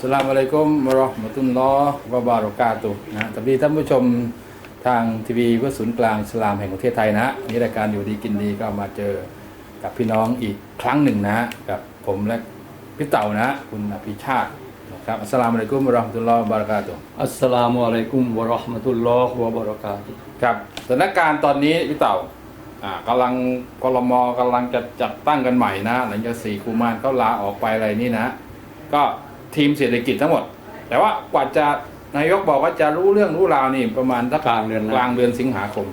สลามอะลัยกุมวะเราะห์มะตุลลอฮ์วะบารอกาตุฮ์นะสวัสดีท่านผู้ชมทางทีวีเพื่อศูนย์กลางอิสลามแห่งประเทศไทยนะนี่รายการอยู่ดีกินดีก็มาเจอกับพี่น้องอีกครั้งหนึ่งนะกับผมและพี่เต่านะ คุณอภิชาตินะครับอัสสลามุอะลัยกุมวะเราะห์มะตุลลอฮ์วะบารอกาตุฮ์อัสสลามุอะลัยกุมวะเราะห์มะตุลลอฮ์วะบะเราะกาตุฮ์ครับสถานการณ์ตอนนี้พี่เต่าอ่ากำลังกรมกำลังจะจัดตั้งกันใหม่นะ หลังจากสี่คูมารเขาลาออกไปอะไรนี่นะ ก็ ทีมเศรษฐกิจทั้งหมด แต่ว่ากว่าจะนายกบอกว่าจะรู้เรื่องรู้ราวนี่ประมาณสักกลางเดือนกลางเดือนสิงหาคม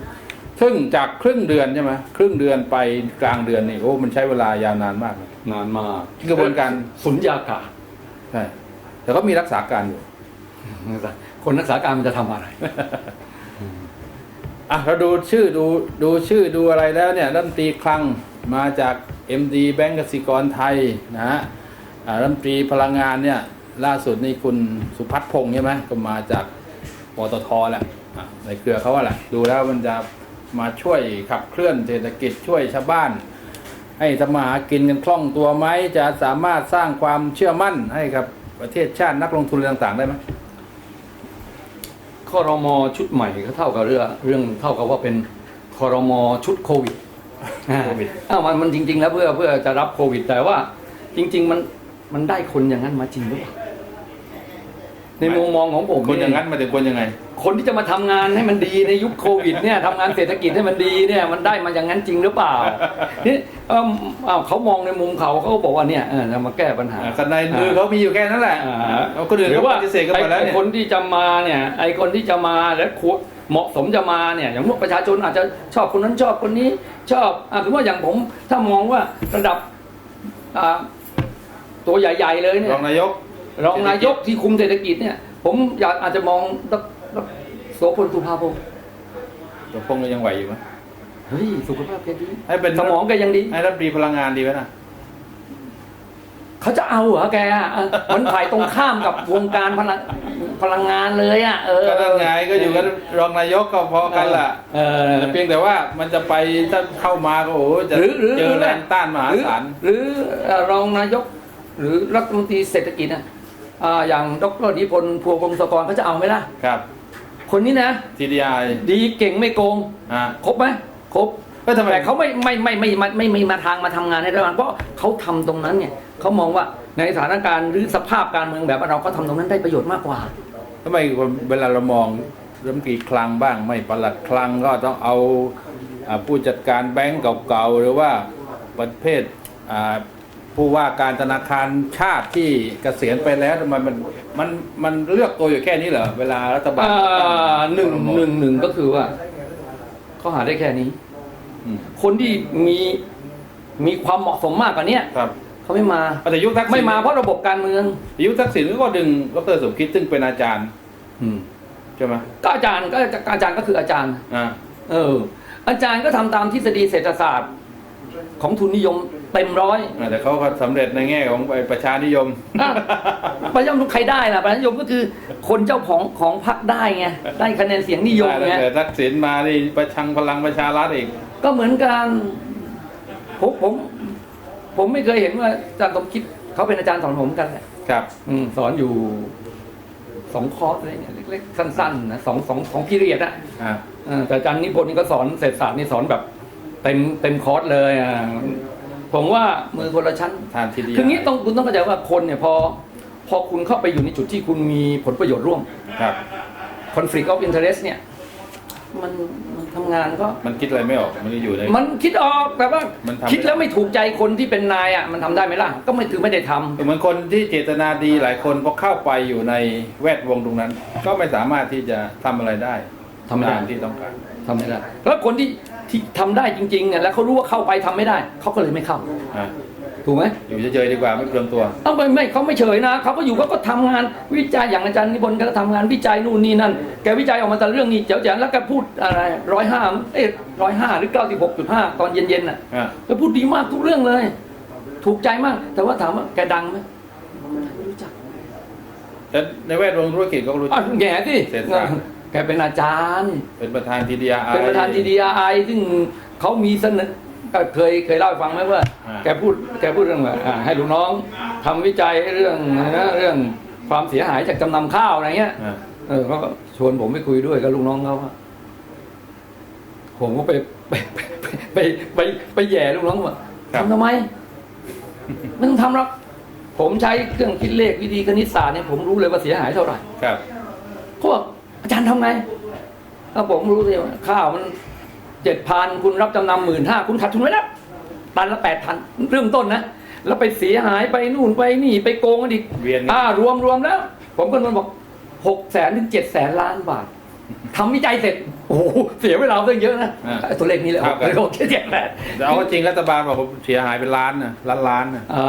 ซึ่งจากครึ่งเดือนใช่ไหมครึ่งเดือนไปกลางเดือนนี่โอ้มันใช้เวลายาวนานมากนะนานมากกระบวนการสุญญากาศใช่แต่ก็มีรักษาการอยู่ คนรักษาการมันจะทำอะไรอะเราดูชื่อดูดูชื่อดูอะไรแล้วเนี่ยรัฐมนตรีคลังมาจาก MD แบงก์กสิกรไทยนะฮะอ่ารัฐมนตรีพลังงานเนี่ย ล่าสุดนี่คุณสุพัฒน์พงษ์ใช่ไหมก็มาจากปตทแหละอะในเครือเขาว่าแหละดูแล้วมันจะมาช่วยขับเคลื่อนเศรษฐกิจช่วยชาวบ้าน ให้ทำมาหากินกันคล่องตัวไหมจะสามารถสร้างความเชื่อมั่นให้กับประเทศชาตินักลงทุนอะไรต่างๆ ได้ไหมคอรมอชุดใหม่ก็เท่ากับเรื่องเรื่องเท่ากับว่าเป็นคอรมอชุดโควิดโควิดอ้าวมันมันจริง ๆ แล้วเพื่อเพื่อจะรับโควิด แต่ว่าจริง ๆ มันมันได้คนอย่างนั้นมาจริงหรือเปล่า ในมุมมองของผมคนอย่างนั้นมาถึงคนยังไง คนที่จะมาทำงานให้มันดีในยุคโควิดเนี่ยทำงานเศรษฐกิจให้มันดีเนี่ยมันได้มาอย่างนั้นจริงหรือเปล่านี่เอิ่มอ้าวเขามองในมุมเขาเขาก็บอกว่าเนี่ยเออจะมาแก้ปัญหาอ่ากันในมือเขามีอยู่แค่นั้นแหละอ่าเอาคนอื่นหรืเขาอว่าปฏิเสธกันหมดแล้วไอ้เนี่ยคนที่จะมาเนี่ยไอ้คนที่จะมาและควรเหมาะสมจะมาเนี่ยอย่างพวกประชาชนอาจจะชอบคนนั้นชอบคนนี้ชอบอะถือว่าอย่างผมถ้ามองว่าระดับอ่าตัวใหญ่ ๆ เลยเนี่ยรองนายก รองนายกที่คุมเศรษฐกิจเนี่ย ผมอยากอาจจะมองดรโสพลสุภาพงศ์ตัวพงษ์ก็ยังไหวอยู่ไหมเฮ้ยสุขภาพแกดีให้เป็นสมองแกยังดีให้รัฐมนตรีพลังงานดีไหมนะเขาจะเอาเหรอแกอะเออมันฝ่ายตรงข้ามกับวงการพลังพลังงานเลยอะเออก็นั่นไงก็อยู่กับรองนายกก็พอกันล่ะเออแต่เพียงแต่ว่ามันจะไปถ้าเข้ามาก็โอ้โหจะหรือหรือเจอแรงต้านมหาศาลหรือหรือเอ่อรองนายก หรือรัฐมนตรีเศรษฐกิจอะ อ่าอย่างดรนิพนธ์พัวพงศกรเขาจะเอาไหมล่ะ ครับ คนนี้นะ TDI ดีเก่งไม่โกง อ่าครบไหมครบ ก็ทำไมแต่เขาไม่ไม่ไม่ไม่ไม่ไม่ไม่มาทางมาทำงานให้รัฐบาลเพราะเขาทำตรงนั้นเนี่ยเขามองว่าในสถานการณ์หรือสภาพการเมืองแบบเราเขาทำตรงนั้นได้ประโยชน์มากกว่า ทำไมเวลาเรามองรัฐมนตรีคลังบ้างไม่ปลัดคลังก็ต้องเอาอ่าผู้จัดการแบงก์เก่าๆหรือว่าประเภทอ่า ผู้ว่าการธนาคารชาติที่เกษียณไปแล้วทำไมมันมันมันเลือกตัวอยู่แค่นี้เหรอเวลารัฐบาลอ่าหนึ่งหนึ่งหนึ่งก็คือว่าเขาหาได้แค่นี้ อืมคนที่มีมีความเหมาะสมมากกว่าเนี้ยครับเขาไม่มาแต่ยุคทักษิณไม่มาเพราะระบบการเมืองยุคทักษิณก็ดึงดรสมคิดซึ่งเป็นอาจารย์ใช่ไหมก็อาจารย์ก็อาจารย์ก็คืออาจารย์ อ่า เอออาจารย์ก็ทำตามทฤษฎีเศรษฐศาสตร์ของทุนนิยม เต็มร้อยอ่าแต่เขาก็สำเร็จในแง่ของประชานิยมอะประชาชนใครได้ล่ะประชาชนก็คือคนเจ้าของของพรรคได้ไงได้คะแนนเสียงนิยมได้ไงแต่ทักษิณมานี่ประชังพลังประชารัฐอีกก็เหมือนกันผมผม ผมไม่เคยเห็นว่าอาจารย์สมคิดเขาเป็นอาจารย์สอนผมกันแหละครับ อืมสอนอยู่สองคอร์สอะไรเนี่ยเล็กๆสั้นๆนะสองสองสองพีเรียดอะอ่าเออแต่อาจารย์นิพนธ์นี่ก็สอนเศรษฐศาสตร์นี่สอนแบบเต็มเต็มคอร์สเลยอะ ผมว่ามือคนละชั้นทานทีเดียวคืองี้ต้องคุณต้องเข้าใจว่าคนเนี่ยพอพอคุณเข้าไปอยู่ในจุดที่คุณมีผลประโยชน์ร่วมครับ conflict of interest เนี่ยมันมันทำงานก็มันคิดอะไรไม่ออกมันก็อยู่ในมันคิดออกแบบว่ามันทำไม่ได้คิดแล้วไม่ถูกใจคนที่เป็นนายอะมันทำได้ไหมล่ะ ก็ไม่ถือไม่ได้ทำเหมือนคนที่เจตนาดีหลายคนพอเข้าไปอยู่ในแวดวงตรงนั้น ก็ไม่สามารถที่จะทำอะไรได้ทำไม่ได้ตามที่ต้องการทำไม่ได้แล้วคนที่ ที่ทำได้จริงๆเนี่ยแล้วเขารู้ว่าเข้าไปทำไม่ได้ เขาก็เลยไม่เข้า อะถูกไหมอยู่เฉยๆดีกว่าไม่เปลืองตัว ต้องไปไม่เขาไม่เฉยนะเขาก็อยู่เขาก็ทำงานวิจัยอย่างอาจารย์นิพนธ์ก็ทำงานวิจัยนู่นนี่นั่นแกวิจัยออกมาแต่เรื่องนี้เจ๋วๆแล้วก็พูดอะไรร้อยห้าเอ้ร้อยห้าหรือเก้าสิบหกจุดห้าตอนเย็นๆน่ะอะ แกพูดดีมากทุกเรื่องเลย ถูกใจมาก แต่ว่าถามว่าแกดังไหมไม่รู้จักแต่ในแวดวงธุรกิจก็รู้อะจักแง่สิเศรษฐศาสตร์ แกเป็นอาจารย์ เป็นประธานทีดีอาร์เป็นประธานทีดีไอซึ่งเขามีเสนอก็เคยเคยเล่าให้ฟังไหมว่า อ่า แกพูดแกพูดเรื่องว่าอ่าให้ลูกน้องทำวิจัยเรื่องอะไรนะเรื่องความเสียหายจากจำนำข้าวอะไรเงี้ยอ่าเออเขาก็ชวนผมไปคุยด้วยกับลูกน้องเขาอะผมก็ไปไปไปไปไปไปแย่ลูกน้องว่าทำทำไม ไม่ต้องทำหรอกผมใช้เครื่องคิดเลขวิธีคณิตศาสตร์เนี่ยผมรู้เลยว่าเสียหายเท่าไหร่ครับ เขาบอก อาจารย์ทำไงถ้าผมรู้เลยว่าข้าวมันเจ็ดพันคุณรับจำนำหมื่นห้าคุณขาดทุนไว้แล้วตันละแปดพันเริ่มต้นนะแล้วไปเสียหายไปนู่นไปนี่ไปโกงกันอีกเวียนอ่ารวมรวมแล้ว ผมก็มันบอกหกแสนถึงเจ็ดแสนล้านบาททำวิจัยเสร็จโอ้โหเสียเวลาตั้งเยอะนะไอ้ตัวเลขนี้แหละครับโอเคเจ็ดแปดแต่เอาจริงรัฐบาลบอกผมเสียหายเป็นล้านนะล้านล้านนะอ่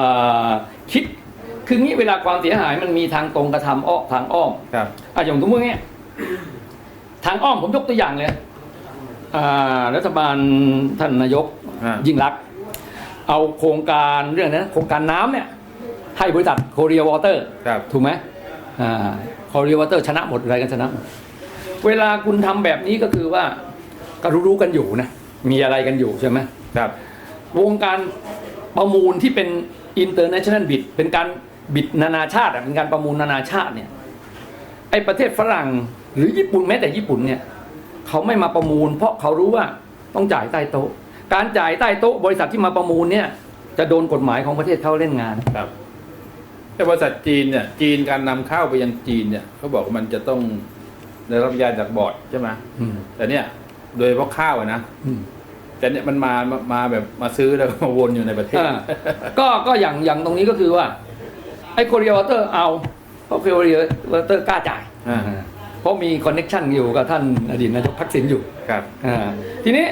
าคิดคืองี้เวลาความเสียหายมันมีทางตรงกระทำอ้อมทางอ้อมครับอะอย่างสมมติเงี้ย ทางอ้อมผมยกตัวอย่างเลยอ่ารัฐบาลท่านนายกอ่ายิ่งรักษณ์เอาโครงการเรื่องนั้นโครงการน้ำเนี่ย ให้บริษัทโคเรียวอเตอร์ครับถูกไหมอ่าโคเรียวอเตอร์ชนะหมดอะไรกันชนะหมดเวลาคุณทำแบบนี้ก็คือว่าก็รู้ๆกันอยู่นะ มีอะไรกันอยู่ใช่ไหมครับ วงการประมูลที่เป็น international bid เป็นการบิดนานาชาติอะเป็นการประมูลนานาชาติเนี่ยไอ้ประเทศฝรั่ง หรือญี่ปุ่นแม้แต่ญี่ปุ่นเนี่ยเขาไม่มาประมูล เพราะเขารู้ว่าต้องจ่ายใต้โต๊ะ การจ่ายใต้โต๊ะ บริษัทที่มาประมูลเนี่ย จะโดนกฎหมายของประเทศเขาเล่นงานครับ แต่บริษัทจีนเนี่ยจีนการนำเข้าไปยังจีนเนี่ยเขาบอกว่ามันจะต้องได้รับอนุญาตจากบอร์ดใช่ไหมอืมแต่เนี่ย โดยเฉพาะข้าวอะนะอืมแต่เนี่ยมันมามามาแบบมาซื้อแล้วก็มาวนอยู่ในประเทศอ่าก็ก็อย่างอย่างตรงนี้ก็คือว่าไอ้โคเรียวอเตอร์เอาเพราะโคเรียวอเตอร์กล้าจ่ายอ่า เพราะมีคอนเน็ชันอยู่กับท่านอดีตนายกทักษิณอยู่ครับอ่าทีนี้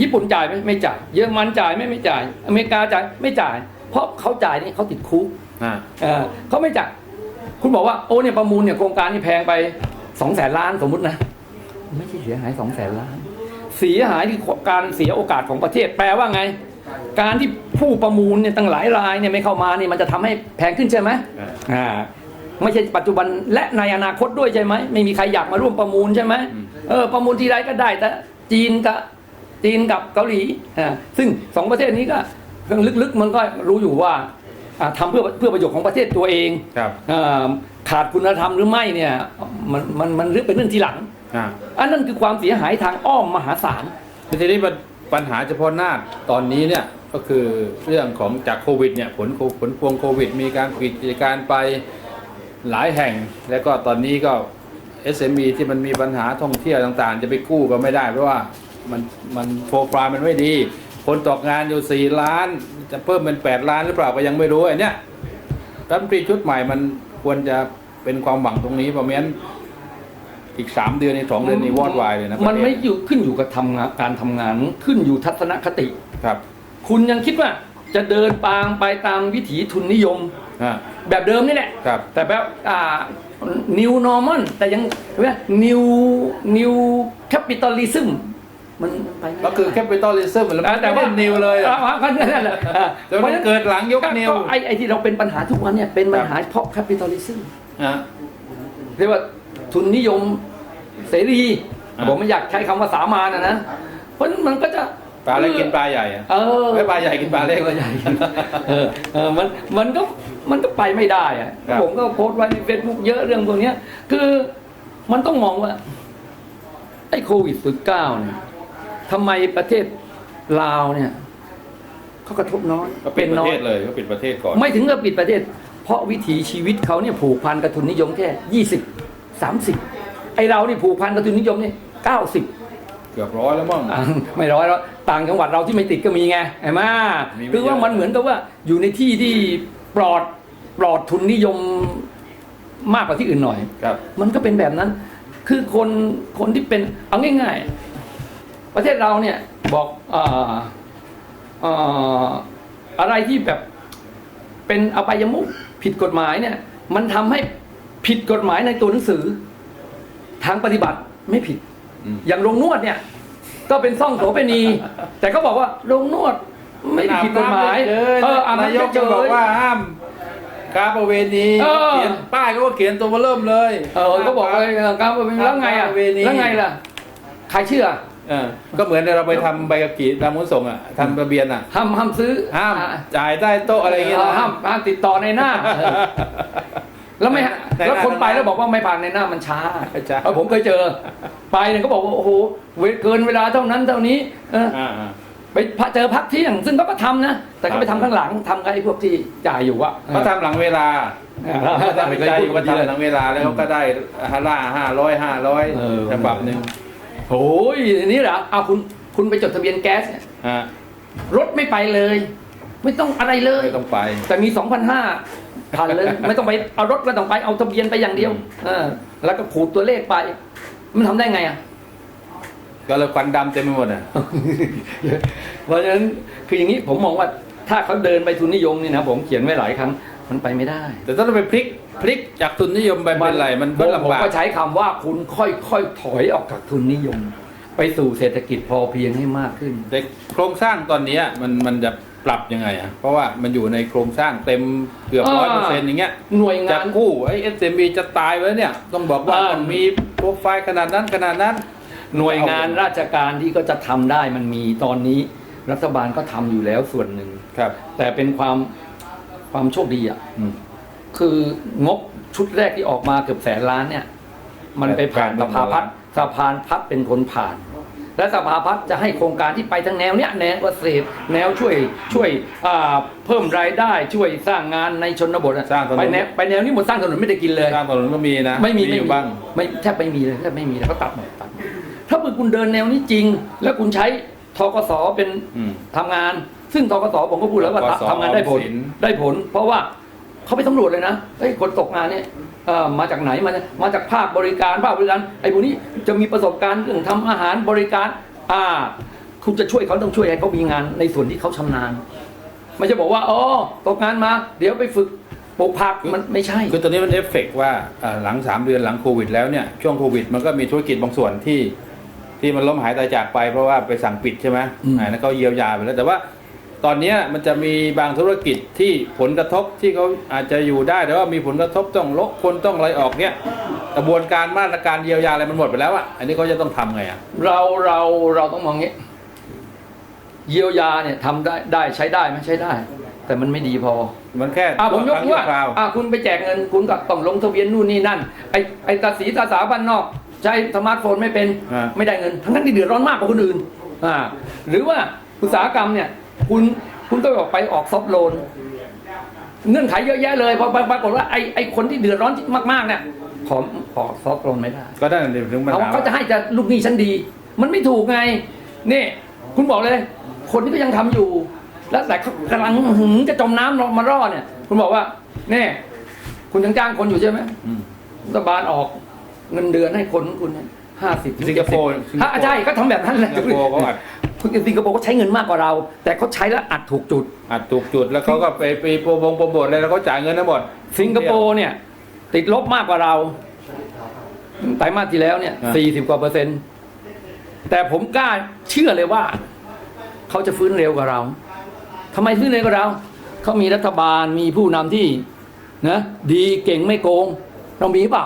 ญี่ปุ่นจ่ายไหมไม่จ่าย เยอรมันจ่ายไหมไม่จ่าย อเมริกาจ่ายไม่จ่าย เพราะเขาจ่ายนี่เขาติดคุกอ่าอ่าเขาไม่จ่ายคุณบอกว่าโอ้เนี่ยประมูลเนี่ยโครงการนี่แพงไปสองแสนล้านสมมุตินะ ไม่ใช่เสียหายสองแสนล้าน เสียหายที่การเสียโอกาสของประเทศแปลว่าไง การที่ผู้ประมูลเนี่ยตั้งหลายรายเนี่ยไม่เข้ามานี่มันจะทำให้แพงขึ้นใช่ไหมอ่าอ่า ไม่ใช่ปัจจุบันและในอนาคตด้วยใช่ไหมไม่มีใครอยากมาร่วมประมูลใช่ไหมเออประมูลทีไรก็ได้แต่จีนกับจีนกับเกาหลีอ่าซึ่งสองประเทศนี้ก็ลึกๆมันก็รู้อยู่ว่าอ่าทำเพื่อเพื่อประโยชน์ของประเทศตัวเองครับอ่าขาดคุณธรรมหรือไม่เนี่ยมันมันมันเรื่องเป็นเรื่องทีหลังอ่าอันนั้นคือความเสียหายทางอ้อมมหาศาลทีนี้มันปัญหาเฉพาะหน้าตอนนี้เนี่ยก็คือเรื่องของจากโควิดเนี่ยผลโคผลพวงโควิด มีการปิดกิจการไป หลายแห่งแล้วก็ตอนนี้ก็ SME ที่มันมีปัญหาท่องเที่ยวต่างๆ จะไปกู้ก็ไม่ได้ เพราะว่ามันมันโปรไฟล์มันไม่ดี คนตกงานอยู่ 4 ล้าน จะเพิ่มเป็น 8 ล้านหรือเปล่าก็ยังไม่รู้ไอ้เนี่ยรัฐมนตรีชุดใหม่มันควรจะเป็นความหวังตรงนี้เพราะไม่งั้นอีก3เดือนในสองเดือนนี้วอดวายเลยนะมันไม่ประเทศอยู่ขึ้นอยู่กับทำงานการทำงาน ขึ้นอยู่ทัศนคติครับ คุณยังคิดว่า จะเดินปางไปตามวิถีทุนนิยม อ่า แบบเดิมนี่แหละ ครับ แต่แบบอ่า new normal แต่ยังเรียกว่า new new capitalism มันไปไม่ได้ ก็คือแคปิตอลิซึมแล้วอ่าแต่ว่านิวเลยอ่าก็นั่นแหละอ่าแต่มันเกิดหลังยกนิวไอ้ไอ้ที่เราเป็นปัญหาทุกวันเนี่ยเป็นปัญหาเพราะ capitalism อะ เรียกว่าทุนนิยมเสรี อ่า ผมไม่อยากใช้คำว่าสามาญนะนะเพราะมันก็จะ ปลาเล็กกินปลาใหญ่อะเออไม่ปลาใหญ่กินปลาเล็กปลาใหญ่เออเออมันมันก็มันก็ไปไม่ได้อะครับผมก็โพสต์ไว้ในเฟซบุ๊กเยอะเรื่องพวกเนี้ย คือมันต้องมองว่าไอ้โควิด -19 เนี่ยทำไมประเทศลาวเนี่ยเขากระทบน้อยก็ปิดประน้อเทยศเลยก็ปิดประเทศก่อน ไม่ถึงกับปิดประเทศ เพราะวิถีชีวิตเขาเนี่ยผูกพันกับทุนนิยมแค่ยี่สิบสามสิบไอเรานี่ผูกพันกับทุนนิยมนี่เก้าสิบ เกือบร้อยแล้วมั้งไม่ร้อยแล้วต่างจังหวัดเราที่ไม่ติดก็มีไงไอ้มามีไม่คือว่าเยอะ มันเหมือนกับว่าอยู่ในที่ที่ปลอดปลอดทุนนิยมมากกว่าที่อื่นหน่อย ครับมันก็เป็นแบบนั้น คือคนคนที่เป็นเอาง่ายๆ ประเทศเราเนี่ยบอกเอ่อเอ่ออะไรที่แบบเป็นอบายมุขผิดกฎหมายเนี่ย มันทำให้ผิดกฎหมายในตัวหนังสือ ทางปฏิบัติไม่ผิด อืมอย่างโรงนวดเนี่ย ก็เป็นซ่องโสเภณี แต่เขาบอกว่าโรงนวดไม่ได้ผิดกฎหมายเอเออออาบนายกน้ำเฉจะยบอกว่าห้ามการประเวณีเออเขียนป้ายก็เขียนตัวมาเริ่มเลย เออเขาบอกเลยการประเวณีแล้วไงอะประเวณีแล้วไงล่ะใครเชื่อเออก็เหมือนเราไปทำใบขับขี่ตามขนส่งอะทำทะเบียนอะห้ามห้ามซื้อห้ามอ่จ่ายใต้โต๊ะอะไรอย่างเงี้ยเออนะห้ามห้ามติดต่อในหน้าเออแล้วไม่ในหน้าแล้วคนไปในหน้าแล้วบอกว่าไม่ผ่านในหน้ามันช้าช้าเออผมเคยเจอ ไปเนี่ยเขาบอกว่าโอ้โหเวเกินเวลาเท่านั้นเท่านี้เอออ่าอ่า ไปพักเจอพักเที่ยง ซึ่งเขาก็ทำนะ แต่ก็ไปทำข้างหลังทำกับไอ้พวกที่จ่ายอยู่อะเขาทำหลังเวลาเออเขาทำใจอยู่ก็เออทำหลังเวลาแล้วเขาก็ได้ฮาร่าห้าร้อยห้าร้อยเออ ฉบับหนึ่งโอ้ยนี่เหรอเอาคุณคุณไปจดทะเบียนแก๊สเนี่ยฮะรถไม่ไปเลย ไม่ต้องอะไรเลย ไม่ต้องไป แต่มี 2,500พันเลย ไม่ต้องไปเอารถไม่ต้องไปเอาทะเบียนไปอย่างเดียวเออแล้วก็ขูดตัวเลขไป มันทำได้ไงอะก็เลยควันดำเต็มไปหมดอะ เพราะฉะนั้นคืออย่างนี้ผมมองว่าถ้าเขาเดินไปทุนนิยมนี่นะผมเขียนไว้หลายครั้งมันไปไม่ได้ แต่ถ้าเราไปพลิกพลิกจากทุนนิยมไปเป็นไรมันผก็มลำบากก็ใช้คำว่าคุณค่อยๆถอยออกจากทุนนิยม ไปสู่เศรษฐกิจพอเพียงให้มากขึ้นแต่โครงสร้างตอนเนี้ยมันมันจะ ปรับยังไงอะ เพราะว่ามันอยู่ในโครงสร้างเต็มเกือบร้อยเปอร์เซ็นต์อย่างเงี้ยหน่วยจะงาน กู้ไอ้เอสเอ็มบีจะตายไว้เนี่ย ต้องบอกว่าอ่า ต้องมีโปรไฟล์ขนาดนั้นขนาดนั้น หน่วยงานราชการที่ก็จะทำได้มันมีตอนนี้ รัฐบาลก็ทำอยู่แล้วส่วนหนึ่ง ครับแต่เป็นความความโชคดีอะ อืม คืองบชุดแรกที่ออกมาเกือบแสนล้านเนี่ย มันไปผ่านแปสดพันภาพัฒน์สภาพัฒน์เป็นคนผ่าน และสภาพัฒน์จะให้โครงการที่ไปทั้งแนวเนี้ยแนวเกษตรแนวช่วยช่วยอ่าเพิ่มรายได้ช่วยสร้างงานในชนบทอะสร้างถนน ไปแนวไปแนวนี้หมดสร้างถนนไม่ได้กินเลย สร้างถนนก็มีนะไม่มีอยู่บ้างไม่แทบไม่มีเลยแทบไม่มีเลยเขาตัดหมดตัดหมดถ้าคุณเดินแนวนี้จริง แล้วคุณใช้ทกสเป็นอืม ทำงาน ซึ่งทกสผมก็พูดแล้วว่าทกสทำงานได้ผลออมสิน ได้ผล เพราะว่าเขาไปสำรวจเลยนะเฮ้ยคนตกงานเนี่ยเอ่อ มาจากไหนมาจากมาจากภาคบริการภาคบริการไอ้พวกนี้จะมีประสบการณ์เรื่องทำอาหารบริการอ่าคุณจะช่วยเขาต้องช่วยให้เขามีงานในส่วนที่เขาชำนาญไม่ใช่บอกว่าอ๋อตกงานมา เดี๋ยวไปฝึกปลูกผักมันไม่ใช่คือตอนนี้มันเอฟเฟกต์ว่าอ่าหลัง3เดือนหลังโควิดแล้วเนี่ยช่วงโควิด มันก็มีธุรกิจบางส่วนที่ที่มันล้มหายตายจากไปเพราะว่าไปสั่งปิดใช่ไหมอืมอ่าแล้วเขาเยียวยาไปแล้วแต่ว่า ตอนเนี้ยมันจะมีบางธุรกิจที่ผลกระทบที่เขาอาจจะอยู่ได้แต่ว่ามีผลกระทบต้องลดคนต้องอะไรออกเนี่ยกระบวนการมาตรการเยียวยาอะไรมันหมดไปแล้วอะอันนี้เขาจะต้องทำไงอะเราเราเราต้องมองงี้เยียวยาเนี่ยทำได้ได้ใช้ได้ไหมใช้ได้ แต่มันไม่ดีพอ มันแค่อ่าผมยกครั้งว่าชั่คราวอ่าคุณไปแจกเงินคุณก็ต้องลงทะเบียนนู่นนี่นั่นไอไอตาสีตาสาบ้านนอก ใช้สมาร์ทโฟนไม่เป็นอ่าไม่ได้เงินทั้งนั้นที่เดือดร้อนมากกว่าคนอื่นอ่าหรือว่าอุตสาหกรรมเนี่ย คุณคุณต้องออกไปออกซอฟต์โลน เงื่อนไขเยอะแยะเลยพอปรากฏว่าไอไอคนที่เดือดร้อนมากๆเนี่ยขอขอซอฟต์โลนไม่ได้ ก็ได้ถึงปัญเขาหาเขาจะให้จะลูกหนี้ชั้นดี มันไม่ถูกไงนี่คุณบอกเลย คนที่ก็ยังทำอยู่ แล้วแต่เขากำลังหึงจะจมน้ำลงมารอดเนี่ย คุณบอกว่านี่คุณยังจ้างคนอยู่ใช่ไหมอืมรัฐบาลออกเงินเดือนให้คนของคุณห้าสิบสิงคโปร์สิงคโปร์ถ้าใช่ก็ทำแบบนั้นแหละสิงคโปร์เขาอัด คุณสิงคโปร์ก็ใช้เงินมากกว่าเรา แต่เขาใช้แล้วอัดถูกจุด อัดถูกจุดแล้วเขาก็ไปไปโปรโมงโปรโมทอะไรแล้วเขาจ่ายเงินทั้งหมดสิงคโปร์เนี่ย ติดลบมากกว่าเราไตรมาสที่แล้วเนี่ยอ่าสี่สิบกว่าเปอร์เซ็นต์แต่ผมกล้าเชื่อเลยว่า เขาจะฟื้นเร็วกว่าเราทำไมฟื้นเร็วกว่าเรา เขามีรัฐบาลมีผู้นำที่นะดีเก่งไม่โกง เรามีเปล่า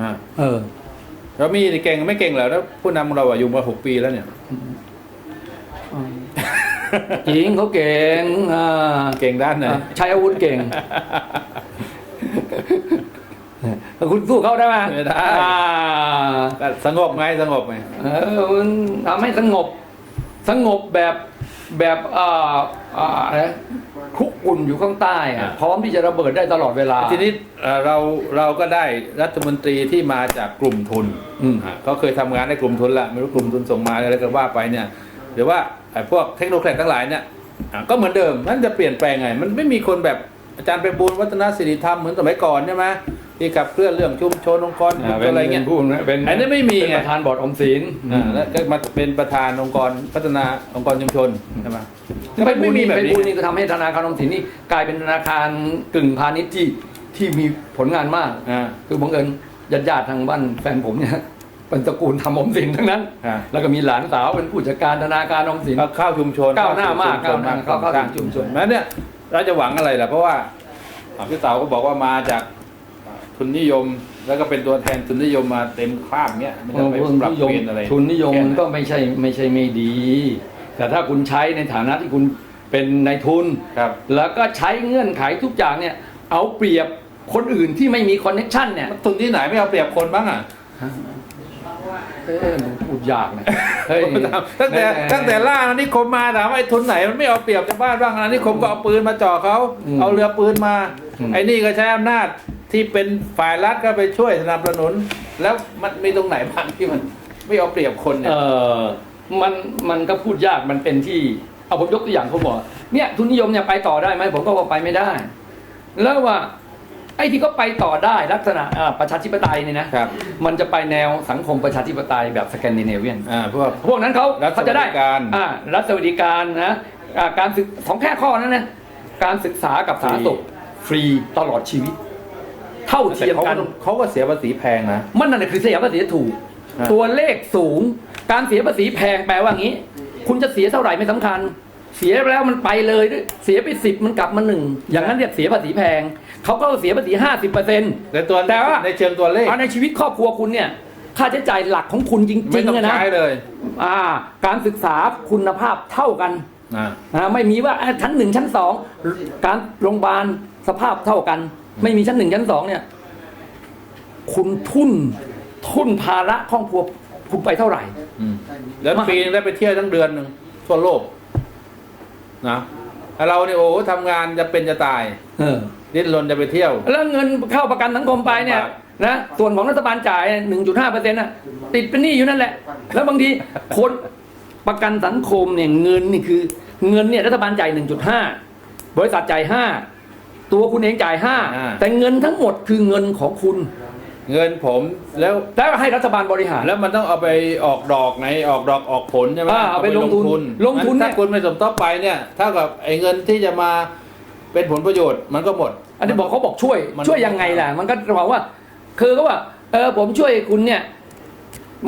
อ่าเออ เรามีเก่งไม่เก่งเหรอแล้วผู้นำเราอะอยู่มาหกปีแล้วเนี่ย จริงเขาเก่งอ่าเก่งด้านไหนใช้อาวุธเก่งคุณสู้เขาได้ไหมไม่ได้อ่าก็สงบไงสงบไงเออมันทำให้สงบ สงบแบบแบบอ่าอ่าอะไรคลุกกุ่นอยู่ข้างใต้อะพร้อมที่จะระเบิดได้ตลอดเวลา ทีนี้เอ่อเราเราก็ได้รัฐมนตรีที่มาจากกลุ่มทุนอืมอะเขาเคยทำงานในกลุ่มทุนละไม่รู้กลุ่มทุนส่งมาอะไรก็ว่าไปเนี่ยหรือว่าไอ้ พวกเทคโนโลยีทั้งหลายเนี่ยอะก็เหมือนเดิมมันจะเปลี่ยนแปลงไง มันไม่มีคนแบบอาจารย์ไปบูลย์วัฒนศิริธรรมเหมือนสมัยก่อนใช่ไหมที่ขับเคลื่อนเรื่องชุมชนองค์กรชุมชนอะไรเงี้ยพูดนะเป็นอันนี้ไม่มีเป็นไงประธานบอร์ดออมสินอ่าแล้วก็มาเป็นประธานองค์กรพัฒนาองค์กรชุมชนใช่ไหมไปบูไม่ลมีนี่แบบไปนี้บูลนี่ก็ทำให้ธนาคารออมสินนี่กลายเป็นธนาคารกึ่งพาณิชย์ที่ที่มีผลงานมากอ่าคือบังเอิญญาติญาติๆทางบ้านแฟนผมเนี่ย เป็นตระกูลทำออมสินทั้งนั้นอ่าแล้วก็มีหลานสาวเป็นผู้จัดการธนาคารออมสินก็เข้าชุมชนก้าวหน้ามากเข้สู่ชุมชนก้าวหน้าเข้าเข้าสร้างชุชุมมชชนนแล้วเนี่ยเราจะหวังอะไรล่ะเพราะว่าอ่าพี่เต๋าก็บอกว่ามาจากอ่าทุนนิยมแล้วก็เป็นตัวแทนทุนนิยมมาเต็มคราบเนี้ยมันจะไปปรับเปลี่ยนอะไรทุนนิยมแค่ไหมันก็ไม่ใช่ไม่ใช่ไม่ดี แต่ถ้าคุณใช้ในฐานะที่คุณเป็นนายทุน ครับ แล้วก็ใช้เงื่อนไขทุกอย่างเนี่ย เอาเปรียบคนอื่นที่ไม่มีคอนเน็ชันเนี่ย ทุนที่ไหนไม่เอาเปรียบคนบ้างอะ เออมันพูดยากนะเฮ้ยตั้งแต่ตั้งแต่ล่าอาณานิคมมาถามว่าไอ้ทุนไหนมันไม่เอาเปรียบชาวบ้านบ้างอาณานิคมก็เอาปืนมาจ่อเขาเอาเรือปืนมา ไอ้นี่ก็ใช้อำนาจที่เป็นฝ่ายรัฐก็ไปช่วยสนับสนุน แล้วมันมีตรงไหนบ้างที่มันไม่เอาเปรียบคนเนี่เอยอมันมันก็พูดยากมันเป็นที่เอาผมยกตัวอย่างเขาบอกเนี่ยทุนนิยมเนี่ยไปต่อได้ไหมผมก็บอกไปไม่ได้ แล้วว่า ไอ้ที่เขาไปต่อได้ลักษณะอ่าประชาธิปไตยเนี่ยนะครับมันจะไปแนวสังคมประชาธิปไตยแบบสแกนดิเนเวียน อ่าพวก พวกนั้นเขารัฐเขาจะได้สวัสดิการอ่ารัฐสวัสดิการนะอ่าการศึกสองแค่ข้อนั้นนะการศึกษากับสาธารณสุขฟรีตลอดชีวิต เท่าแต่เทียมเขากัก็นเขาก็เสียภาษีแพงนะ มันนั่นแหละคือเสียภาษีถูกฮะตัวเลขสูง การเสียภาษีแพงแปลว่างี้ คุณจะเสียเท่าไหร่ไม่สำคัญ เสียไปแล้วมันไปเลยเสียไปสิบมันกลับมาหนึ่งอย่างนั้นเรียกเสียภาษีแพงเขาก็เสียภาษีห้าสิบเปอร์เซ็นต์แต่ตัวแต่ว่าในเชิงตัวเลขในชีวิตครอบครัวคุณเนี่ยค่าใช้จ่ายหลักของคุณจไม่ริงต้อๆงอะนะใช้เลยอ่า การศึกษาคุณภาพเท่ากันอ่าอ่าไม่มีว่าอะชั้นหนึ่งชั้นสองการโรงพยาบาลสภาพเท่ากัน ไม่มีชั้นหนึ่งชั้นสองเนี่ย คุณทุ่นทุนภาระครอบครัวคุณไปเท่าไหร่อืมแล้วปีนึงได้ไปเที่ยวทั้งเดือนหนึ่งทั่วโลก นะแต่เราเนี่ยโอ้โหทำงานจะเป็นจะตายเออดิ้นรนจะไปเที่ยว แล้วเงินเข้าประกันสังคมไปเนี่ยบาทนะส่วนของรัฐบาลจ่าย 1.5เปอร์เซ็นต์น่ะติดเป็นหนี้อยู่นั่นแหละ แล้วบางทีคนประกันสังคมเนี่ยเงินนี่คือ เงินเนี่ยรัฐบาลจ่าย 1.5 บริษัทจ่าย 5 ตัวคุณเองจ่าย 5 แต่เงินทั้งหมดคือเงินของคุณ เงินผมแล้วแล้วให้รัฐบาลบริหาร แล้วมันต้องเอาไปออกดอกไงออกดอกออกผลใช่ไหมอ่าเอาไปลงทุนลงทุนงั้เนี่ยถ้าคุณไม่สมทบไปเนี่ยเท่ากับไอ้เงินที่จะมาเป็นผลประโยชน์มันก็หมด อันนี้บอกเขาบอกช่วยมันช่วยยังไงล่ะ มันก็บอกว่า คือก็ว่าเออผมช่วยคุณเนี่ย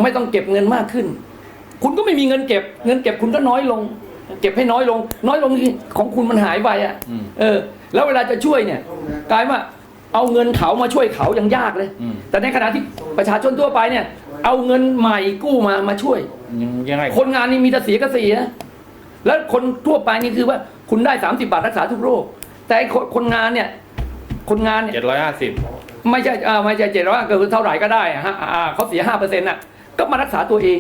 ไม่ต้องเก็บเงินมากขึ้น คุณก็ไม่มีเงินเก็บ เงินเก็บคุณก็น้อยลง เก็บให้น้อยลง น้อยลงที่ของคุณมันหายไปอะอืมเออ แล้วเวลาจะช่วยเนี่ยกลายว่า เอาเงินเขามาช่วยเขายังยากเลยอืมแต่ในขณะที่ประชาชนทั่วไปเนี่ย เอาเงินใหม่กู้มามาช่วยยังยังไงคนงานนี่มีแต่เสียก็เสียแล้วคนทั่วไปนี่คือว่าคุณได้ 30 บาทรักษาทุกโรค แต่ไอ้คนคนงานเนี่ย คนงานเนี่ยเจ็ดร้อยห้าสิบไม่ใช่อ่าไม่ใช่เจ็ดร้อยก็คือเท่าไหร่ก็ได้อะฮะอ่าเขาเสียห้าเปอร์เซ็นต์น่ะก็มารักษาตัวเอง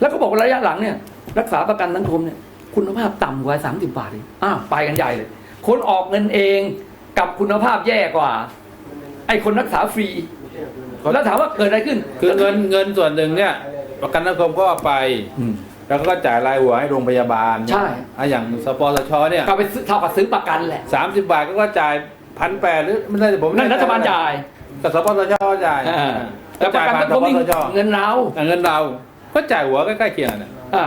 แล้วก็บอกว่าระยะหลังเนี่ย รักษาประกันสังคมเนี่ย คุณภาพต่ำกว่าสามสิบาทเองอ้าวไปกันใหญ่เลย คนออกเงินเอง กับคุณภาพแย่กว่า ไอ้คนรักษาฟรี แล้วถามว่าเกิดอะไรขึ้น คือเงินเงินส่วนหนึ่งเนี่ย ประกันสังคมก็เอาไป อืม แล้วก็จ่ายรายหัวให้โรงพยาบาลใช่ อะอย่างสปสชเนี่ยก็ไปซื้อเท่ากับซื้อประกันแหละ สามสิบบาทก็จ่ายพันแปดหรือไม่ได้ผมนั่นรัฐบาลจ่ายกับสปสชจ่ายอ่าแต่แต่ประจ่ายกันผ่านสังสคมปนี่สชเงินเรา แต่เงินเราก็จ่ายหัวใกล้ๆเคียงกันนะอ่า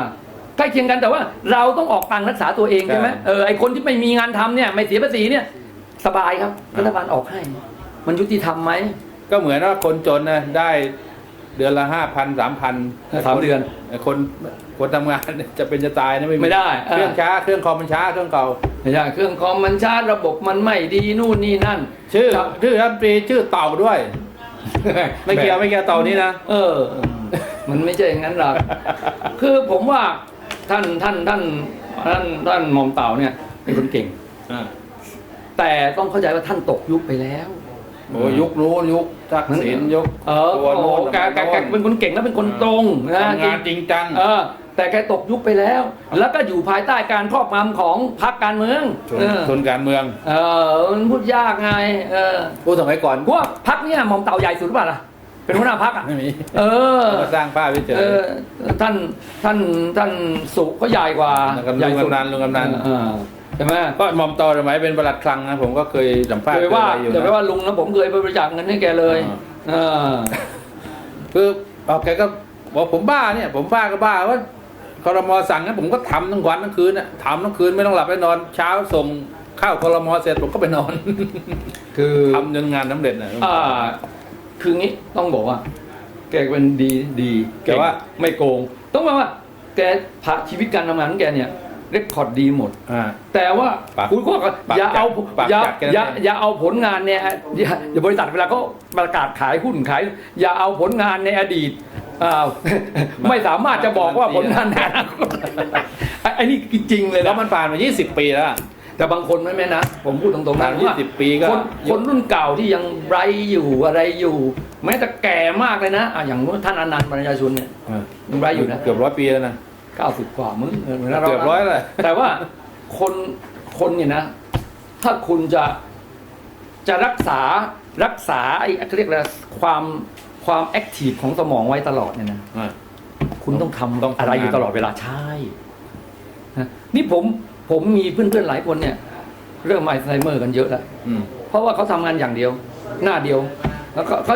ใกล้เคียงกันแต่ว่าเราต้องออกตังค์รักษาตัวเองใช่ไหมใช่ เออไอคนที่ไม่มีงานทำเนี่ยไม่เสียภาษีเนี่ย สบายครับรัฐบาลออกให้ มันยุติธรรมไหมก็เหมือนว่าคนจนนะได้เดือนละห้าพันสามพันสามเดือน คนคนทำงานเนี่ยจะเป็นจะตายนะไม่ไม่ได้ เครื่องช้าเครื่องคอมมันช้าเครื่องเก่าไม่ใช่เครื่องคอมมันช้าระบบมันไม่ดีนู่นนี่นั่น ชื่อครับชื่อรัฐมนตรีชื่อเต่าด้วย ไม่เกี่ยวไม่เกี่ยวเต่านี้นะเออ มันไม่ใช่อย่างนั้นหรอกคือผมว่าท่านท่านท่านท่านท่านหมอมเต่าเนี่ยเป็นคนเก่งอ่า แต่ต้องเข้าใจว่าท่านตกยุคไปแล้ว โอ้ยุคนู้นยุคทักษิณยุคเออตัวโอ้โน้โหนแกแกแกเป็นคนเก่งและเป็นคนตรงนะทำงานจริงจังเออแต่แกตกยุคไปแล้ว แล้วก็อยู่ภายใต้การครอบงำของพรรคการเมืองทุนเออทุนการเมือง เออมันพูดยากไง เออผู้สมัยก่อนพวกพรรคเนี่ยหมอมเต่าใหญ่สุดหรือเปล่าล่ะเป็นหัวหน้าพรรคอะไม่มีเออมาสร้างภาพไว้เฉยเออท่านท่านท่านสุก็ใหญ่กว่าลุงกำนันใหญ่สุดลุงกำนันลุงกำนันเออ ใช่ไหมก็มอมตอสมัยเป็นประหลัดคลังนะผมก็เคยสัมภาษเดี๋ณ์ยวไปว่าเคยอะไรอยู่เดี๋ยวไปนะ ว่าลุงนะผมเคยไปบริจาคเงินให้แกเลยเออคือเอาแกก็บอกผมบ้าเนี่ย ผมบ้าก็บ้าว่าคอรมอสั่งงั้นผมก็ทำทั้งวันทั้งคืนน่ะทำทั้งคืนไม่ต้องหลับไม่นอน เช้าส่งข้าวคอรมอเสร็จผมก็ไปนอน คือทำจนงานสำเร็จนะอ่า คืองี้ต้องบอกว่า แกเป็นดีดีแต่ว่าไม่โกง ต้องบอกว่า แกผ่าชีวิตการทำงานของแกเนี่ย เรคคอร์ดดีหมด อ่า แต่ว่าปากคุณก็ปากอย่าเอาปากอย่าจัดแค่นั้นอย่าเองอย่าเอาผลงานเนี่ยอย่าอย่าบริษัทเวลาเขาประกาศขายหุ้นขาย อย่าเอาผลงานในอดีตอ่าไม่สามารถจะบอกว่าผลงานในอนาคตไอ้ไอ้นี่จริงๆเลยแล้วนะมันผ่านมา 20 ปีแล้วอะ แต่บางคนไม่แม่นะ ผมพูดตรงๆผ่านะนยี่ว่าสิบปีก็ คนคนรุ่นเก่าที่ยังไรอยู่อะไรอยู่ แม้แต่แก่มากเลยนะอะอย่างท่านอนันต์ปัญญาชุนเนี่ยเออยังไรอยู่นะ เกือบร้อยปีแล้วนะเก้าสิบกว่ามึงเออหมืนาเกือบร้อยเลยแต่ว่าคนคนเนี่ยนะ ถ้าคุณจะจะรักษารักษาไอ้เขาเรียกอะไรความความแอคทีฟของสมองไว้ตลอดเนี่ยนะอ่าคุณต้องทำต้องทำอะไรอยู่งานตลอดเวลาใช่นะนี่ผมผมมีเพื่อนๆหลายคนเนี่ย เริ่มอัลไซเมอร์กันเยอะแล้วอืมเพราะว่าเขาทำงานอย่างเดียว หน้าเดียวแล้วก็ เขา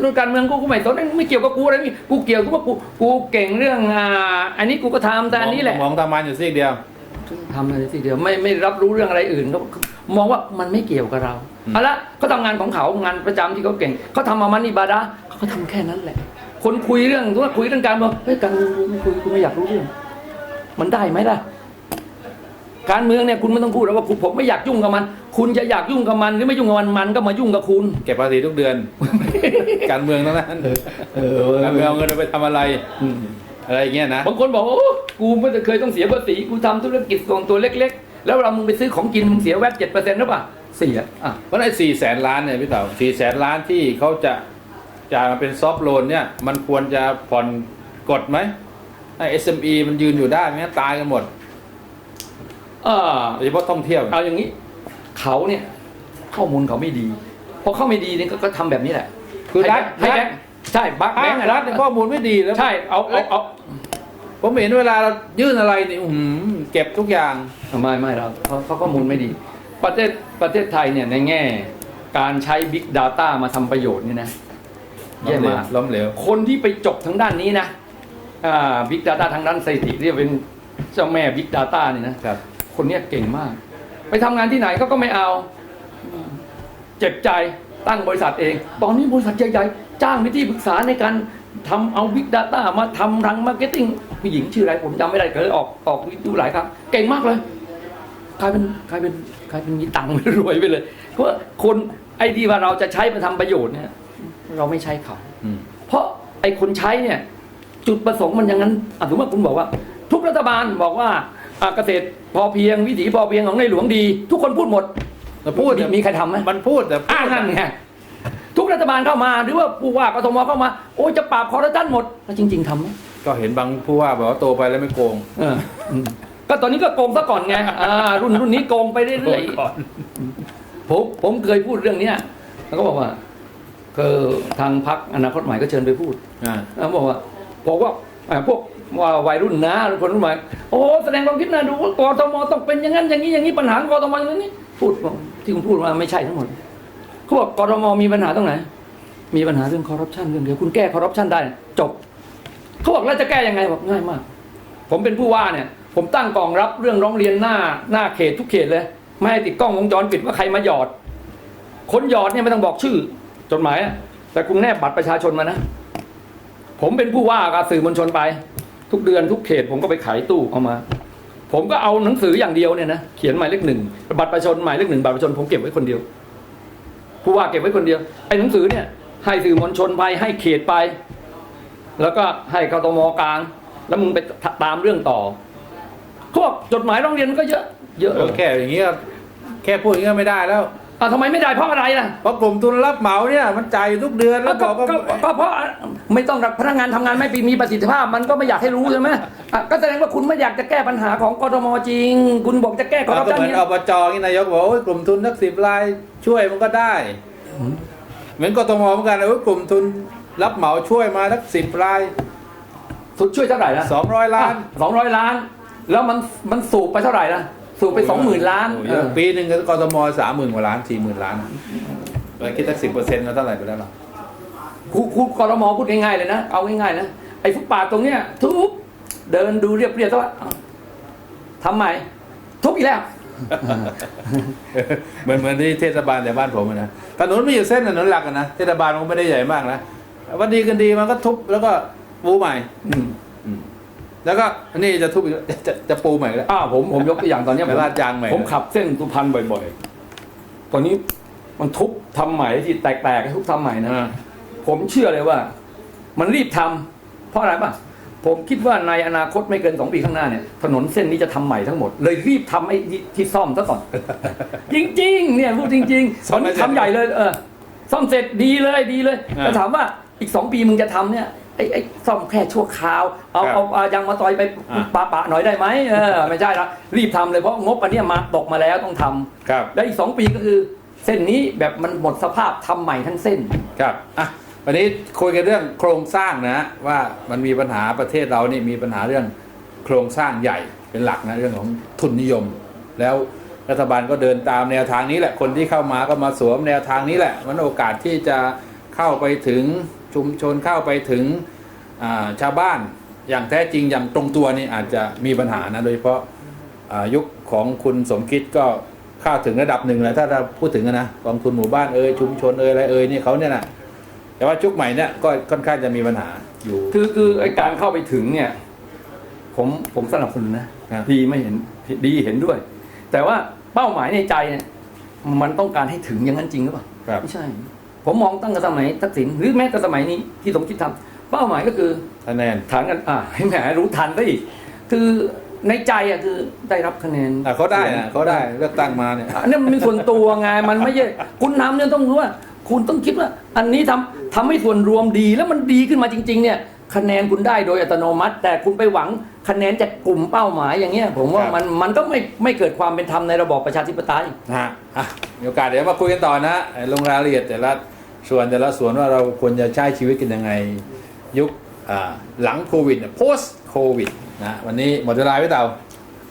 เรื่องการเมืองกูก็ไม่สนไม่เกี่ยวกับกูอะไรนี่กูเกี่ยวกับว่ากูกูเก่งเรื่องอ่าอันนี้กูก็ทำแต่อันนี้แหละมองทำงานอยู่ซีกเดียวทำอะไรทีเดียวไม่ไม่รับรู้เรื่องอะไรอื่นเขามองว่ามันไม่เกี่ยวกับเราอืมเอาละเขาทำงานของเขางานประจำที่เขาเก่งเขาทำมามันอิบาดะห์เขาก็ทำแค่นั้นแหละ คนคุยเรื่องว่าคุยเรื่องการเมืองเฮ้ยการเมืองกูไม่คุยกูไม่อยากรู้เรื่อง มันได้ไหมล่ะ การเมืองเนี่ยคุณไม่ต้องพูดแล้วว่าคุณผมไม่อยากยุ่งกับมัน คุณจะอยากยุ่งกับมันหรือไม่ยุ่งกับมันมันก็มายุ่งกับคุณ เก็บภาษีทุกเดือน การเมืองทั้งนั้นเอการเมืองเอาเงินไปทำอะไรอะไรอย่างเงี้ยนะบางคนบอกว่าโอ้กูไม่เคยต้องเสียภาษีกูทำธุรกิจส่วนตัวเล็ก ๆ แล้วเรามึงไปซื้อของกินมึงเสียแวดเจ็ดเปอร์เซ็นต์หรือเปล่าเสียอะเพราะไอ้สี่แสนล้านเนี่ยพี่เต๋าสี่แสนล้านที่เขาจะจ่ายมาเป็นซอฟต์โลนเนี่ย มันควรจะผ่อนกดไหมให้ SME มันยืนอยู่ได้ไม่งั้นตายกันหมด อ่าโดยเฉพาะท่องเที่ยวเอาอย่างนี้ เขาเนี่ย ข้อมูลเขาไม่ดีพอเขาไม่ดีเนี่ยก็ก็ทำแบบนี้แหละคือรัฐให้แบรังฐ ค์ใช่บักแบรังฐค์อะรัฐในข้อมูลไม่ดีแล้วใช่เอาเอาเอาผมเห็นเวลาเรายื่นอะไรนี่อื้อหือเก็บทุกอย่างไม่ไม่เราเขาเขาข้อมูลไม่ดี ประเทศประเทศไทยเนี่ยในแง่ การใช้ Big Data มาทำประโยชน์เนี่ยนะแย่มาก ล้มเหลว คนที่ไปจบทางด้านนี้นะอ่า Big Data ทางด้านสถิติเรียกเป็นเจ้าแม่ Big Data เนี่ยนะครับ คนเนี้ยเก่งมาก ไปทำงานที่ไหนเขาก็ไม่เอา เจ็บใจตั้งบริษัทเอง ตอนนี้บริษัทใหญ่ๆจ้างวิธีปรึกษาในการทำเอา Big Data มาทำรังมาร์เก็ตติ้งผู้หญิงชื่ออะไรผมจำไม่ได้เคยออกออกวิดีโอหลายครั้งเก่งมากเลยกลายเป็นกลายเป็นกลายเป็นมีตังค์รวยไปเลยเพราะว่าคนไอ้ที่ว่าเราจะใช้มาทำประโยชน์เนี่ย เราไม่ใช้เขาอืมเพราะไอ้คนใช้เนี่ย จุดประสงค์มันอย่างนั้นอะถือว่าคุณบอกว่า ทุกรัฐบาลบอกว่าอะ เกษตรพอเพียงวิถีพอเพียงของในหลวงดี ทุกคนพูดหมดแล้วพูดมีมีใครทำไหมมันพูดแต่พูดอ้างนั่นไงทุกรัฐบาลเข้ามาหรือว่าผู้ว่ากทมเข้ามา โอ้ยจะปราบคอร์รัปชันหมดแล้วจริง ๆทำไหมก็เห็นบางผู้ว่าบอกว่าโตไปแล้วไม่โกงเอออืมก็ตอนนี้ก็โกงซะก่อนไงอ่ารุ่นรุ่นนี้โกงไปเรื่อยก่อนๆผมผมเคยพูดเรื่องเนี้ยแล้วก็บอกว่าคือทางพรรคอนาคตใหม่ก็เชิญไปพูดอ่าแล้วบอกว่าบอกว่าอ่าพวก ว่าวัยรุ่นนะคนรุ่นใหม่โอ้แสดงความคิดนะดูว่ากทมต้องเป็นอย่างนั้นอย่างนี้อย่างนี้ปัญหากทมอย่างนี้พูดที่คุณพูดมาไม่ใช่ทั้งหมดเขาบอกกทมมีปัญหาตรงไหนมีปัญหาเรื่องคอร์รัปชันเรื่องเดียวคุณแก้คอร์รัปชันได้ จบเขาบอกแล้วจะแก้ยังไงบอกง่ายมาก ผมเป็นผู้ว่าเนี่ย ผมตั้งกองรับเรื่องร้องเรียนหน้าหน้าเขตทุกเขตเลยไม่ให้ติดกล้องวงจรปิดว่าใครมาหยอด คนหยอดเนี่ยไม่ต้องบอกชื่อ จดหมายแต่คุณแนบบัตรประชาชนมานะผมเป็นผู้ว่ากับสื่อมวลชนไป ทุกเดือนทุกเขตผมก็ไปขายตู้เอามา ผมก็เอาหนังสืออย่างเดียวเนี่ยนะเขียนหมายเลขหนึ่งบัตรประชาชนหมายเลขหนึ่งบัตรประชาชนผมเก็บไว้คนเดียวผู้ว่าเก็บไว้คนเดียวไอ้หนังสือเนี่ยให้สื่อมวลชนไปให้เขตไป แล้วก็ให้กตมกลาง แล้วมึงไปตามเรื่องต่อเขาบอกจดหมายร้องเรียนมันก็เยอะ เยอะแค่อย่างนี้ก็แค่พูดอย่างนี้ก็ไม่ได้แล้ว อะทำไมไม่ได้เพราะอะไรล่ะเพราะกลุ่มทุนรับเหมาเนี่ยมันจ่ายอยู่ทุกเดือนแล้วก็บอกก็ว่าก็ก็เพราะไม่ต้องพนักงานทำงานไม่มีประสิทธิภาพ มันก็ไม่อยากให้รู้ใช่ไหมอะก็แสดงว่าคุณไม่อยากจะแก้ปัญหาของกทมจริง คุณบอกจะแก้คอร์เรารัปก็ชันเหมือนเนี่ยอบจนี่นายกบอกโอ้ยกลุ่มทุนนักสิบรายช่วยมันก็ได้ เหมือนกทมเหมือนกันโอ้ยกลุ่มทุนรับเหมาช่วยมาสักสิบรายสุดช่วยเท่าไหร่ละสองร้อยล้าน สองร้อยล้าน แล้วมันมันสูบไปเท่าไหร่ละ สูบไปสองหมื่นล้านโอ้ยเออปีหนึ่งกทมสามหมื่นกว่าล้านสี่หมื่นล้านไปคิดสักสิบเปอร์เซ็นต์ก็เท่าไหร่ไปแล้วล่ะครูครูกรมพูดง่ายๆเลยนะเอาง่ายๆนะไอ้ฟุตปาดตรงเนี้ยทุบเดินดูเรียบเรียบๆซะว่าอ้าวทำใหม่ทุบอีกแล้วเหมือนเหมือนที่เทศบาลแต่บ้านผมอะนะถนนไม่อยู่เส้นถนนหลักอะนะเทศบาลมันไม่ได้ใหญ่มากนะวันดีกันดีมันก็ทุบแล้วก็ปูใหม่อืม แล้วก็อันนี้จะทุบอีกแล้วจะจะปูใหม่แล้วอ้าวผมผมยกตัวอย่างตอนเนี้ยไปผมลาดยางใหม่ผมขับเส้นสุพรรณบ่อยๆ ตอนนี้มันทุบทำใหม่ที่แตกๆให้ทุบทำใหม่นะ อ่าผมเชื่อเลยว่า มันรีบทำเพราะอะไรป่ะผผมคิดว่าในอนาคตไม่เกินสองปีข้างหน้าเนี่ยถนนเส้นนี้จะทำใหม่ทั้งหมด เลยรีบทำไอ้ที่ซ่อมซะก่อน จริง ๆ เนี่ยพูดจริงๆซ่ตออมนไม่นี้เสร็จทำใหญ่เลย เออ ซ่อมเสร็จดีเลยดีเลยอ่าแต่ถามว่าอีกสองปีมึงจะทำเนี่ย ไอ้ไอ้ซ่อมแค่ชั่วคราว เอาครับเอาเอายางมาต่อยไปอ่า ปะปะหน่อยได้ไหมเออไม่ใช่ละรีบทำเลยเพราะงบอันเนี้ยมาตกมาแล้วต้องทำครับและอีกสองปีก็คือ เส้นนี้แบบมันหมดสภาพทำใหม่ทั้งเส้น ครับอะวันนี้คุยกันเรื่องโครงสร้างนะว่ามันมีปัญหาประเทศเรานี่มีปัญหาเรื่องโครงสร้างใหญ่เป็นหลักนะเรื่องของทุนนิยม แล้วรัฐบาลก็เดินตามแนวทางนี้แหละคนที่เข้ามาก็มาสวมแนวทางนี้แหละ มันโอกาสที่จะเข้าไปถึง ชุมชนเข้าไปถึงอ่าชาวบ้านอย่างแท้จริงอย่างตรงตัวนี่อาจจะมีปัญหานะโดยเฉพาะอ่ายุคของคุณสมคิดก็เข้าถึงระดับหนึ่งแล้วถ้าเราพูดถึงอะนะกองทุนหมู่บ้านเอ่ยชุมชนเอ่ยอะไรเอ่ยนี่เขาเนี่ยนะแต่ว่าจุกใหม่เนี่ยก็ค่อนข้างจะมีปัญหาอยู่คือคือไอการเข้าไปถึงเนี่ย ผมผมสนับสนุนนะครับดีไม่เห็นดีเห็นด้วย แต่ว่าเป้าหมายในใจเนี่ยมันต้องการให้ถึงอย่างนั้นจริงหรือเปล่าครับไม่ใช่ ผมมองตั้งแต่สมัยทักษิณหรือแม้แต่สมัยนี้ที่สมคิดทำเป้าหมายก็คือคะแนนฐานกันอ่าให้แหมรู้ทันซะอีกคือในใจอะคือได้รับคะแนนอะเขาได้นะเขาได้เลือกตั้งมาเนี่ยอันนี้มันเป็นส่วนตัวไงมันไม่ใช่คุณทำเนี่ยต้องรู้ว่า คุณต้องคิดว่า อันนี้ทำทำให้ส่วนรวมดีแล้วมันดีขึ้นมาจริง ๆ เนี่ยคะแนนคุณได้โดยอัตโนมัติ แต่คุณไปหวังคะแนนจากกลุ่มเป้าหมายอย่างเงี้ยผมว่าครับมันมันก็ไม่ไม่เกิดความเป็นธรรมในระบอบประชาธิปไตยนะฮะอะมีโอกาสเดี๋ยวมาคุยกันต่อนะไอ้ลงรายละเอียดแต่ละ ส่วนแต่ละส่วนว่าเราควรจะใช้ชีวิตกันยังไงยุคหลังโควิด post โควิดนะวันนี้หมดเวลาไว้เต่า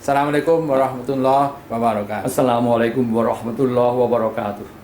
สลามอะลัยกุมวะราะห์มะตุลลอฮ์วะบารอกาตุฮ์อัสสลามุอะลัยกุมวะราะห์มะตุลลอฮ์วะบาราะกาตุ